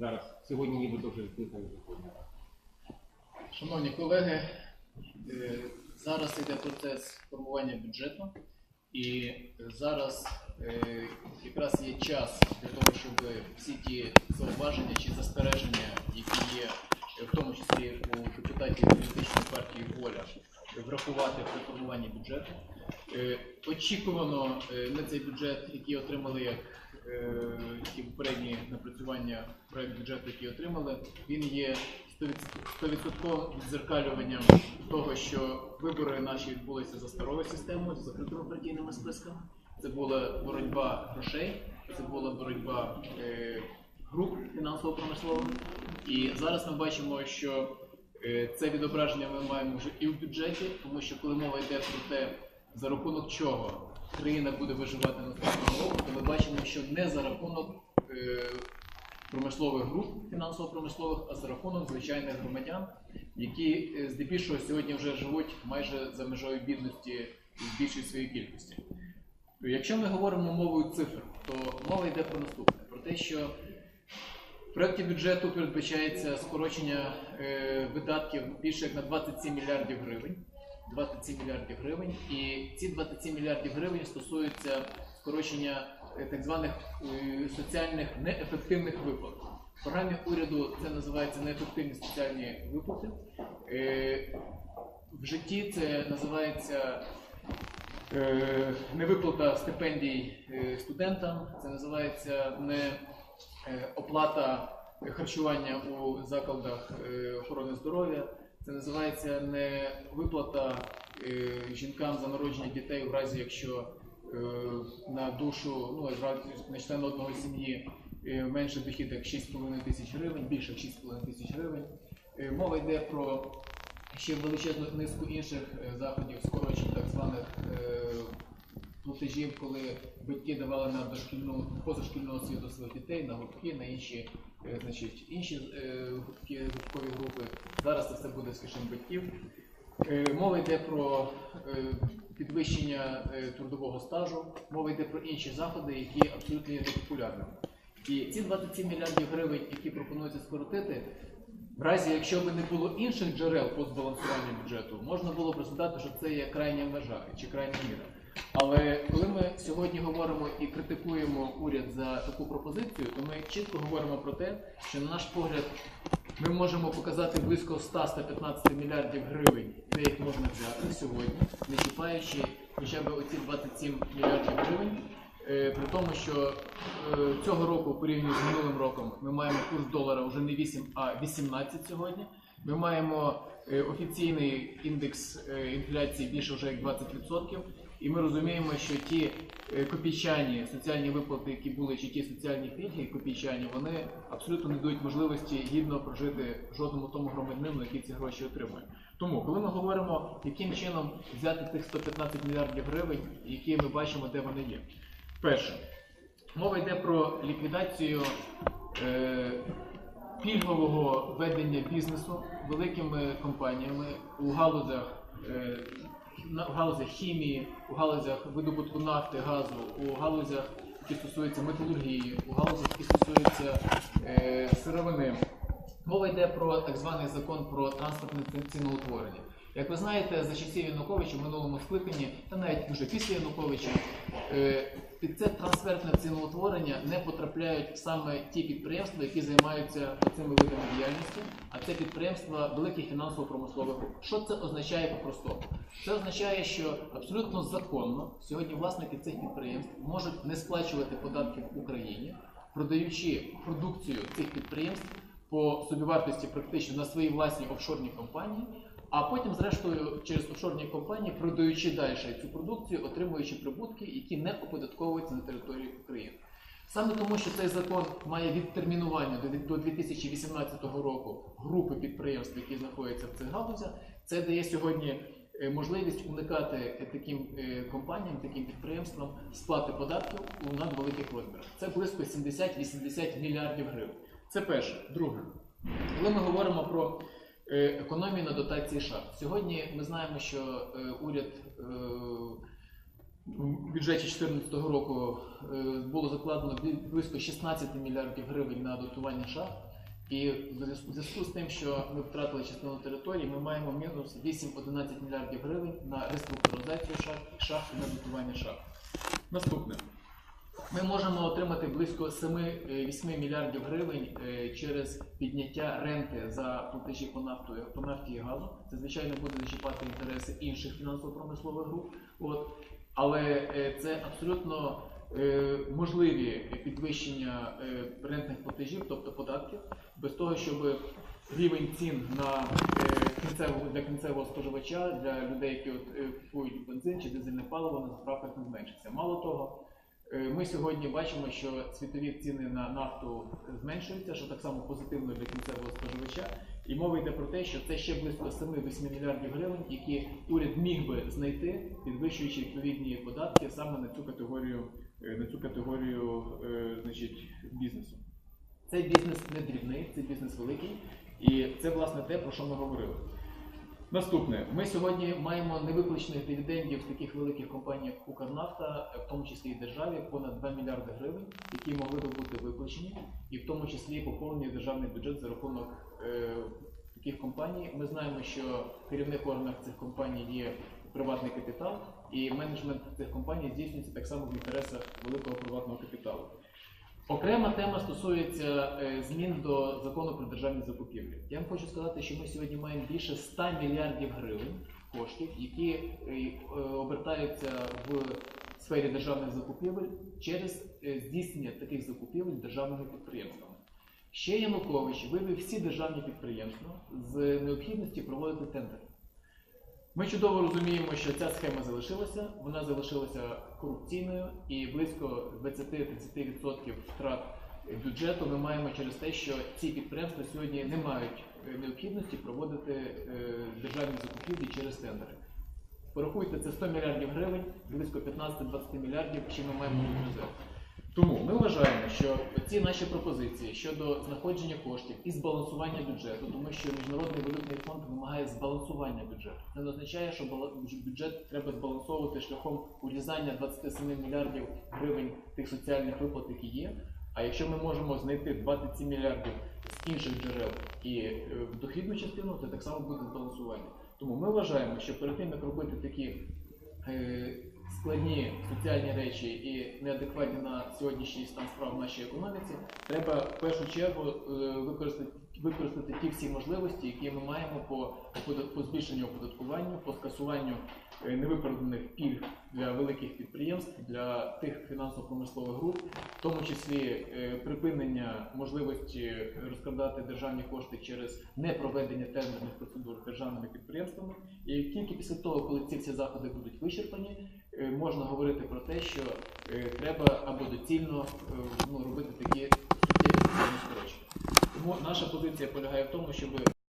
зараз сьогодні вже скликані закони. Шановні колеги, е, зараз йде процес формування бюджету, і зараз е, якраз є час для того, щоб всі ті зауваження чи застереження, які є, е, в тому числі у депутатів політичної партії Воля, врахувати при формуванні бюджету. Очікувано ми цей бюджет, який отримали як е, ті попередні напрацювання проект бюджету, який отримали, він є 100% відзеркалюванням того, що вибори наші відбулися за старою системою, за закритими партійними списками. Це була боротьба грошей, це була боротьба е, груп фінансово-промислових. І зараз ми бачимо, що е, це відображення ми маємо вже і в бюджеті, тому що коли мова йде про те, за рахунок чого країна буде виживати наступного року, то ми бачимо, що не за рахунок е, промислових груп фінансово-промислових, а за рахунок звичайних громадян, які е, здебільшого сьогодні вже живуть майже за межою бідності в більшій своїй кількості. Якщо ми говоримо мовою цифр, то мова йде про наступне: про те, що в проєкті бюджету передбачається скорочення е, видатків більше як на 27 мільярдів гривень. 27 мільярдів гривень, і ці 27 мільярдів гривень стосуються скорочення е, так званих е, соціальних неефективних виплат. В програмі уряду це називається неефективні соціальні виплати. Е, В житті це називається невиплата стипендій студентам, це називається не оплата харчування у закладах охорони здоров'я. Це називається не виплата е, жінкам за народження дітей в разі, якщо е, на душу, ну на члена одного сім'ї е, менше дохід як 6,5 тисяч гривень, більше 6,5 тисяч гривень. Е, мова йде про ще величезну низку інших е, заходів, скорочень так званих е, платежів, коли батьки давали на дошкільну позашкільну освіту своїх дітей, на гуртки, на інші, е, значить, інші е, гуртки, гурткові групи. Зараз це все буде з кишень батьків. Е, Мова йде про е, підвищення трудового стажу, мова йде про інші заходи, які абсолютно є непопулярними. І ці 27 мільярдів гривень, які пропонується скоротити, в разі, якщо б не було інших джерел по збалансуванню бюджету, можна було б розглядати, що це є крайня межа чи крайня міра. Але коли ми сьогодні говоримо і критикуємо уряд за таку пропозицію, то ми чітко говоримо про те, що на наш погляд ми можемо показати близько 100-115 мільярдів гривень, де їх можна взяти сьогодні, не чіпаючи хоча б оці 27 мільярдів гривень. Е, При тому, що е, цього року, порівняно з минулим роком, ми маємо курс долара вже не 8, а 18 сьогодні. Ми маємо е, офіційний індекс інфляції більше вже як 20%. І ми розуміємо, що ті копійчані соціальні виплати, які були, чи ті соціальні пільги копійчані, вони абсолютно не дають можливості гідно прожити жодному тому громадянину, який ці гроші отримує. Тому, коли ми говоримо, яким чином взяти тих 115 мільярдів гривень, які ми бачимо, де вони є. Перше, мова йде про ліквідацію е, пільгового ведення бізнесу великими компаніями у галузях, е, в галузях хімії, у галузях видобутку нафти, газу, у галузях, які стосуються металургії, у галузях, які стосуються е, сировини. Мова йде про так званий закон про транспортне ціноутворення. Як ви знаєте, за часів Януковича в минулому скликанні, та навіть вже після Януковича, е, під це трансфертне ціноутворення не потрапляють саме ті підприємства, які займаються цими видами діяльності, а це підприємства великих фінансово-промислових груп. Що це означає по-простому? Це означає, що абсолютно законно сьогодні власники цих підприємств можуть не сплачувати податки в Україні, продаючи продукцію цих підприємств по собівартості практично на свої власні офшорні компанії, а потім, зрештою, через офшорні компанії, продаючи далі цю продукцію, отримуючи прибутки, які не оподатковуються на території України. Саме тому, що цей закон має відтермінування до- до 2018 року групи підприємств, які знаходяться в цих галузях, це дає сьогодні е, можливість уникати таким е, компаніям, таким підприємствам сплати податків у надвеликих розмірах. Це близько 70-80 мільярдів гривень. Це перше. Друге, коли ми говоримо про е, економію на дотації шахт, сьогодні ми знаємо, що е, уряд е, в бюджеті 2014 року було закладено близько 16 мільярдів гривень на дотування шахт. І в зв'язку з тим, що ми втратили частину території, ми маємо мінус 8-11 мільярдів гривень на реструктуризацію шахт, шахт і на дотування шахт. Наступне. Ми можемо отримати близько 7-8 мільярдів гривень е, через підняття ренти за платежі по нафту, по нафті і газу. Це звичайно буде зачіпати інтереси інших фінансово-промислових груп. От. Але е, це абсолютно е, можливі підвищення е, рентних платежів, тобто податків, без того, щоб рівень цін на е, кінцевого для кінцевого споживача, для людей, які от, е, купують бензин чи дизельне паливо, на заправках не зменшиться. Мало того, Е, Ми сьогодні бачимо, що світові ціни на нафту зменшуються, що так само позитивно для кінцевого споживача. І мова йде про те, що це ще близько 7-8 мільярдів гривень, які уряд міг би знайти, підвищуючи відповідні податки саме на цю категорію, е, на цю категорію е, значить, бізнесу. Цей бізнес не дрібний, цей бізнес великий, і це власне те, про що ми говорили. Наступне, ми сьогодні маємо невиплачених дивідендів таких великих компаній, як Укрнафта, в тому числі і державі, понад 2 мільярди гривень, які могли би бути виплачені, і в тому числі поповнені державний бюджет за рахунок е, таких компаній. Ми знаємо, що в керівних органах цих компаній є приватний капітал, і менеджмент цих компаній здійснюється так само в інтересах великого приватного капіталу. Окрема тема стосується е, змін до закону про державні закупівлі. Я вам хочу сказати, що ми сьогодні маємо більше 100 мільярдів гривень коштів, які е, е, обертаються в сфері державних закупівель через здійснення таких закупівель державними підприємствами. Ще Янукович вивів всі державні підприємства з необхідності проводити тендери. Ми чудово розуміємо, що ця схема залишилася, вона залишилася корупційною і близько 20-30% втрат бюджету ми маємо через те, що ці підприємства сьогодні не мають е, необхідності проводити е, державні закупівлі через тендери. Порахуйте, це 100 мільярдів гривень, близько 15-20 мільярдів, чи ми маємо резерв. Тому ми вважаємо, що ці наші пропозиції щодо знаходження коштів і збалансування бюджету, тому що міжнародний валютний фонд вимагає збалансування бюджету. Це не означає, що бюджет треба збалансовувати шляхом урізання 27 мільярдів гривень тих соціальних виплат, які є. А якщо ми можемо знайти 27 мільярдів з інших джерел і е, в дохідну частину, то так само буде збалансування. Тому ми вважаємо, що перед тим як робити такі е, складні соціальні речі і неадекватні на сьогоднішній стан справ в нашій економіці, треба в першу чергу е, використати, використати ті всі можливості, які ми маємо по, по, збільшенню оподаткування, по скасуванню е, невиправданих пільг для великих підприємств, для тих фінансово-промислових груп, в тому числі е, припинення можливості розкрадати державні кошти через непроведення тендерних процедур державними підприємствами. І тільки після того, коли ці всі заходи будуть вичерпані, можна говорити про те, що е, треба або доцільно е, ну, робити такі суттєві скорочення. Тому наша позиція полягає в тому, щоб